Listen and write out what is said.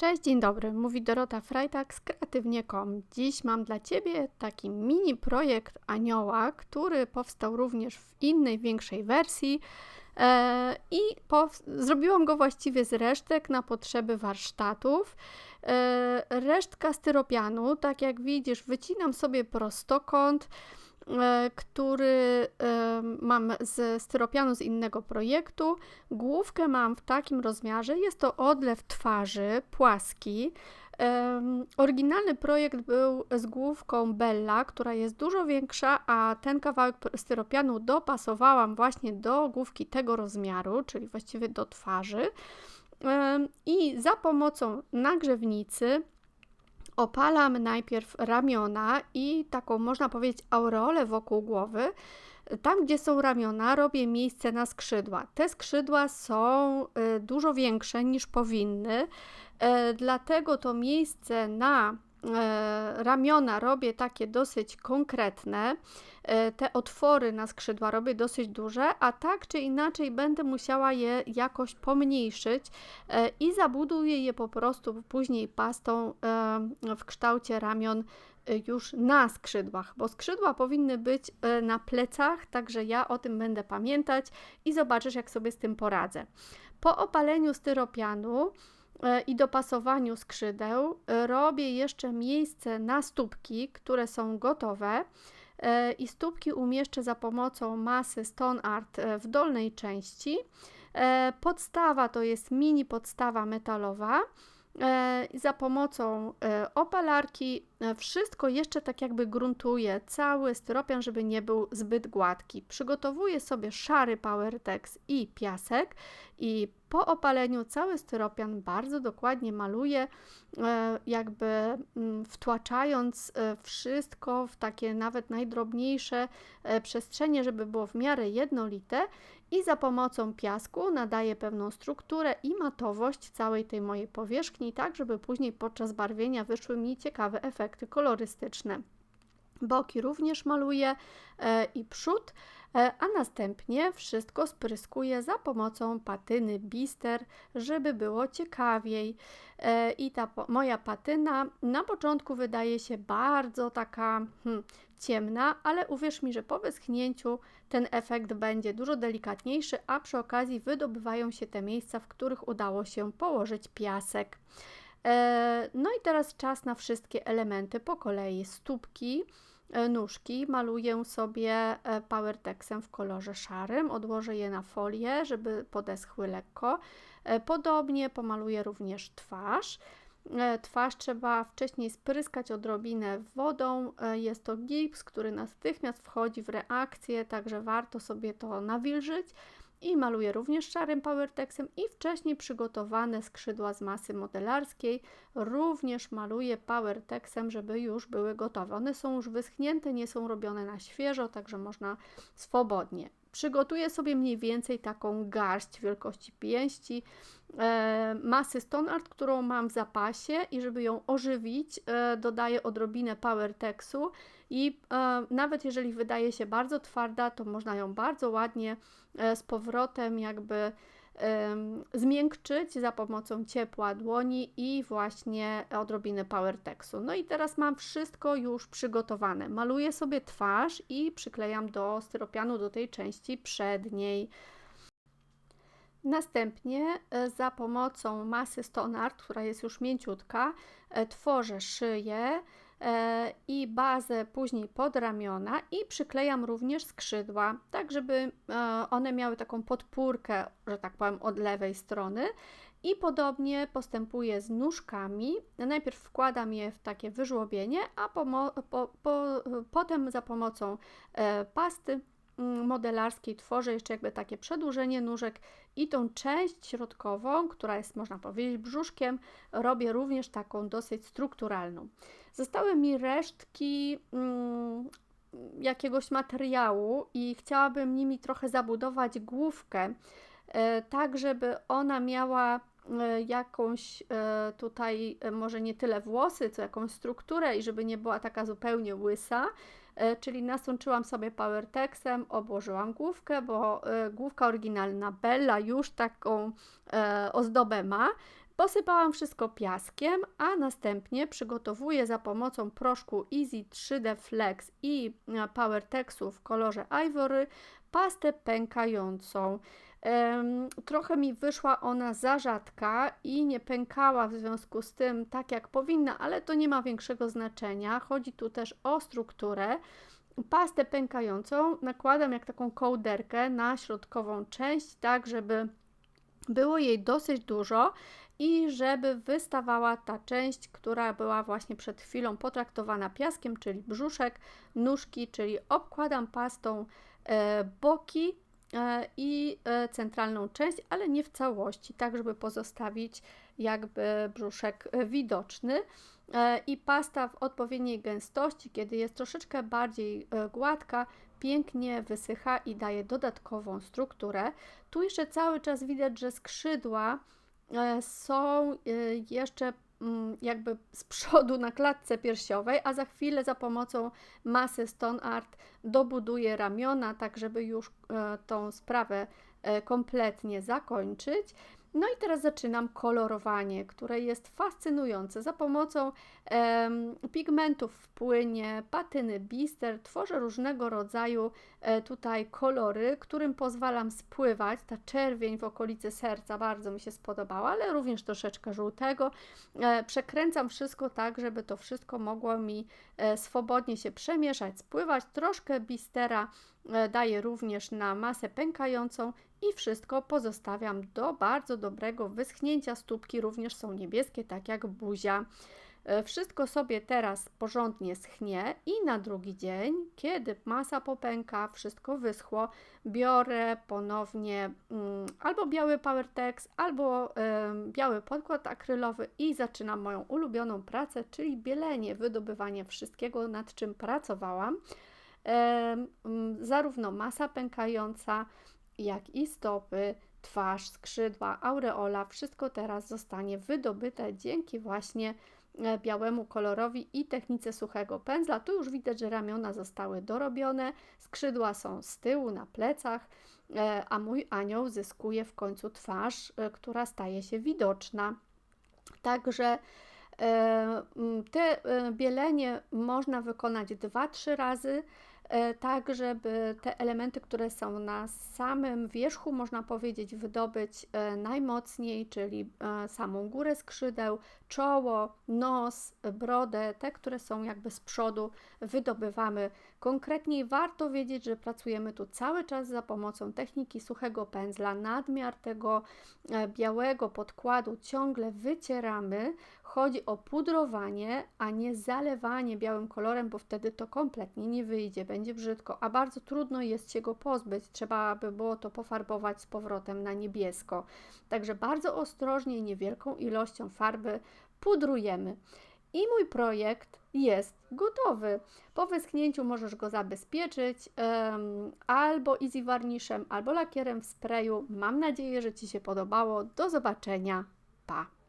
Cześć, dzień dobry. Mówi Dorota Freitag z kreatywnie.com. Dziś mam dla Ciebie taki mini projekt anioła, który powstał również w innej, większej wersji e, i zrobiłam go właściwie z resztek na potrzeby warsztatów. E, resztka styropianu, tak jak widzisz, wycinam sobie prostokąt, który e, mam z styropianu z innego projektu. Główkę mam w takim rozmiarze, jest to odlew twarzy, płaski. Oryginalny projekt był z główką Bella, która jest dużo większa, a ten kawałek styropianu dopasowałam właśnie do główki tego rozmiaru, czyli właściwie do twarzy. I za pomocą nagrzewnicy opalam najpierw ramiona i taką, można powiedzieć, aureolę wokół głowy. Tam, gdzie są ramiona, robię miejsce na skrzydła. Te skrzydła są y, dużo większe niż powinny, y, dlatego to miejsce na ramiona robię takie dosyć konkretne, e, te otwory na skrzydła robię dosyć duże, a tak czy inaczej będę musiała je jakoś pomniejszyć e, i zabuduję je po prostu później pastą w kształcie ramion już na skrzydłach, bo skrzydła powinny być na plecach, także ja o tym będę pamiętać i zobaczysz, jak sobie z tym poradzę. Po opaleniu styropianu E, i dopasowaniu skrzydeł e, robię jeszcze miejsce na stópki, które są gotowe e, i stópki umieszczę za pomocą masy Stone Art w dolnej części. Podstawa to jest mini podstawa metalowa. Za pomocą opalarki wszystko jeszcze tak jakby gruntuję, cały styropian, żeby nie był zbyt gładki. Przygotowuję sobie szary PowerTex i piasek i po opaleniu cały styropian bardzo dokładnie maluję, e, jakby mm, wtłaczając e, wszystko w takie nawet najdrobniejsze e, przestrzenie, żeby było w miarę jednolite i za pomocą piasku nadaję pewną strukturę i matowość całej tej mojej powierzchni, tak żeby później podczas barwienia wyszły mi ciekawe efekty kolorystyczne. Boki również maluję i przód. E, a następnie wszystko spryskuję za pomocą patyny Bister, żeby było ciekawiej. E, I ta moja patyna na początku wydaje się bardzo taka hmm, ciemna, ale uwierz mi, że po wyschnięciu ten efekt będzie dużo delikatniejszy, a przy okazji wydobywają się te miejsca, w których udało się położyć piasek. E, no i teraz czas na wszystkie elementy po kolei. Stópki nóżki maluję sobie e, PowerTexem w kolorze szarym, odłożę je na folię, żeby podeschły lekko. E, podobnie pomaluję również twarz. Twarz trzeba wcześniej spryskać odrobinę wodą. Jest to gips, który natychmiast wchodzi w reakcję, także warto sobie to nawilżyć i maluję również szarym PowerTexem i wcześniej przygotowane skrzydła z masy modelarskiej również maluję PowerTexem, żeby już były gotowe. One są już wyschnięte, nie są robione na świeżo, także można swobodnie. Przygotuję sobie mniej więcej taką garść wielkości pięści e, masy Stone Art, którą mam w zapasie i żeby ją ożywić, e, dodaję odrobinę PowerTexu i e, nawet jeżeli wydaje się bardzo twarda, to można ją bardzo ładnie e, z powrotem jakby zmiękczyć za pomocą ciepła dłoni i właśnie odrobiny PowerTexu. No i teraz mam wszystko już przygotowane. Maluję sobie twarz i przyklejam do styropianu do tej części przedniej. Następnie e, za pomocą masy Stone Art, która jest już mięciutka, tworzę szyję, E, i bazę później pod ramiona i przyklejam również skrzydła, tak żeby e, one miały taką podpórkę, że tak powiem, od lewej strony. I podobnie postępuję z nóżkami. Najpierw wkładam je w takie wyżłobienie, a po, po, po, potem za pomocą e, pasty modelarskiej tworzę jeszcze jakby takie przedłużenie nóżek i tą część środkową, która jest można powiedzieć brzuszkiem, robię również taką dosyć strukturalną. Zostały mi resztki mm, jakiegoś materiału i chciałabym nimi trochę zabudować główkę, e, tak żeby ona miała jakąś e, tutaj, może nie tyle włosy, co jakąś strukturę i żeby nie była taka zupełnie łysa. Czyli nasączyłam sobie PowerTexem, obłożyłam główkę, bo główka oryginalna Bella już taką ozdobę ma, Posypałam wszystko piaskiem, a następnie przygotowuję za pomocą proszku Easy 3D Flex i e, PowerTexu w kolorze Ivory pastę pękającą. Trochę mi wyszła ona za rzadka i nie pękała w związku z tym tak jak powinna, ale to nie ma większego znaczenia. Chodzi tu też o strukturę. Pastę pękającą nakładam jak taką kołderkę na środkową część, tak żeby było jej dosyć dużo i żeby wystawała ta część, która była właśnie przed chwilą potraktowana piaskiem, czyli brzuszek, nóżki, czyli obkładam pastą e, boki i e, centralną część, ale nie w całości, tak żeby pozostawić jakby brzuszek widoczny. I pasta w odpowiedniej gęstości, kiedy jest troszeczkę bardziej gładka, pięknie wysycha i daje dodatkową strukturę. Tu jeszcze cały czas widać, że skrzydła E, są e, jeszcze jakby z przodu na klatce piersiowej, a za chwilę za pomocą masy Stone Art dobuduję ramiona, tak żeby już e, tą sprawę kompletnie zakończyć. No i teraz zaczynam kolorowanie, które jest fascynujące. Za pomocą em, pigmentów w płynie, patyny bister tworzę różnego rodzaju e, tutaj kolory, którym pozwalam spływać. Ta czerwień w okolicy serca bardzo mi się spodobała, ale również troszeczkę żółtego. E, przekręcam wszystko tak, żeby to wszystko mogło mi e, swobodnie się przemieszać, spływać. Troszkę bistera daję również na masę pękającą i wszystko pozostawiam do bardzo dobrego wyschnięcia. Stópki również są niebieskie, tak jak buzia. E, wszystko sobie teraz porządnie schnie i na drugi dzień, kiedy masa popęka, wszystko wyschło, biorę ponownie mm, albo biały PowerTex, albo y, biały podkład akrylowy i zaczynam moją ulubioną pracę, czyli bielenie, wydobywanie wszystkiego, nad czym pracowałam. Y, zarówno masa pękająca, jak i stopy, twarz, skrzydła, aureola, wszystko teraz zostanie wydobyte dzięki właśnie e, białemu kolorowi i technice suchego pędzla. Tu już widać, że ramiona zostały dorobione, skrzydła są z tyłu na plecach, e, a mój anioł zyskuje w końcu twarz, e, która staje się widoczna. Także te bielenie można wykonać 2-3 razy. E, tak żeby te elementy, które są na samym wierzchu, można powiedzieć, wydobyć e, najmocniej, czyli e, samą górę skrzydeł, czoło, nos, brodę, te, które są jakby z przodu, wydobywamy konkretniej. Warto wiedzieć, że pracujemy tu cały czas za pomocą techniki suchego pędzla. Nadmiar tego białego podkładu ciągle wycieramy. Chodzi o pudrowanie, a nie zalewanie białym kolorem, bo wtedy to kompletnie nie wyjdzie będzie brzydko, a bardzo trudno jest się go pozbyć. Trzeba by było to pofarbować z powrotem na niebiesko. Także bardzo ostrożnie, niewielką ilością farby pudrujemy. I mój projekt jest gotowy. Po wyschnięciu możesz go zabezpieczyć um, albo easy varnishem, albo lakierem w sprayu. Mam nadzieję, że Ci się podobało. Do zobaczenia. Pa!